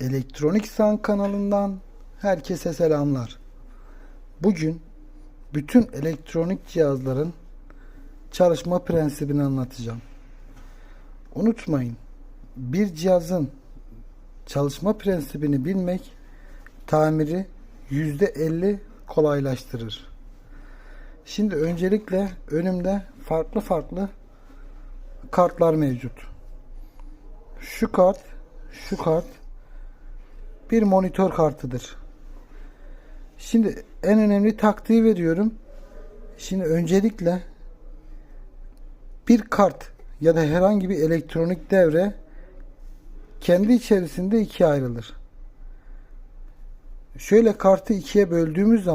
Elektronik San kanalından herkese selamlar. Bugün bütün elektronik cihazların çalışma prensibini anlatacağım. Unutmayın, bir cihazın çalışma prensibini bilmek tamiri %50 kolaylaştırır. Şimdi öncelikle önümde farklı farklı kartlar mevcut. Şu kart, şu kart bir monitör kartıdır. Şimdi en önemli taktiği veriyorum. Şimdi öncelikle bir kart ya da herhangi bir elektronik devre kendi içerisinde ikiye ayrılır. Şöyle kartı ikiye böldüğümüz zaman